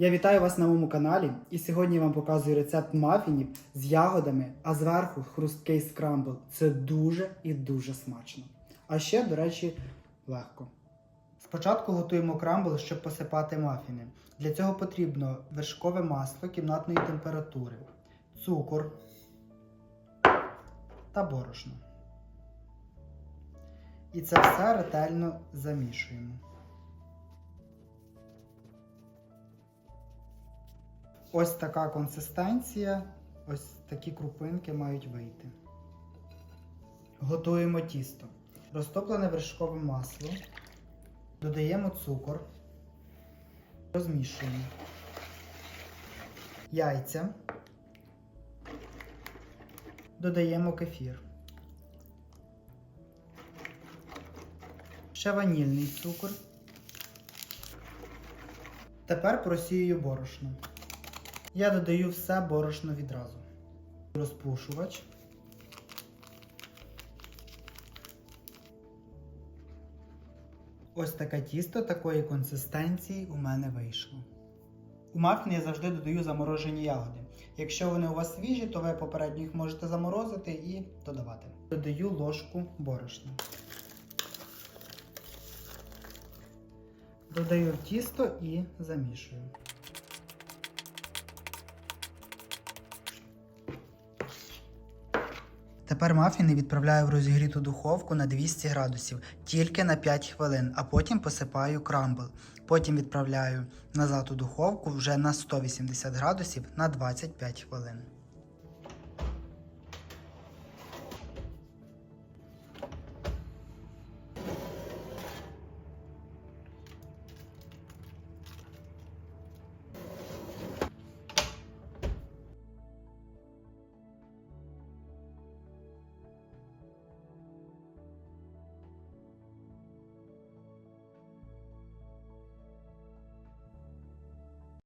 Я вітаю вас на моєму каналі і сьогодні я вам показую рецепт мафінів з ягодами, а зверху хрусткий скрамбл. Це дуже і дуже смачно. А ще, до речі, легко. Спочатку готуємо крамбл, щоб посипати мафіни. Для цього потрібно вершкове масло кімнатної температури, цукор та борошно. І це все ретельно замішуємо. Ось така консистенція, ось такі крупинки мають вийти. Готуємо тісто. Розтоплене вершкове масло. Додаємо цукор. Розмішуємо. Яйця. Додаємо кефір. Ще ванільний цукор. Тепер просію борошно. Я додаю все борошно відразу. Розпушувач. Ось таке тісто такої консистенції у мене вийшло. У мафін я завжди додаю заморожені ягоди. Якщо вони у вас свіжі, то ви попередньо їх можете заморозити і додавати. Додаю ложку борошна. Додаю тісто і замішую. Тепер мафіни відправляю в розігріту духовку на 200 градусів тільки на 5 хвилин, а потім посипаю крамбл. Потім відправляю назад у духовку вже на 180 градусів на 25 хвилин.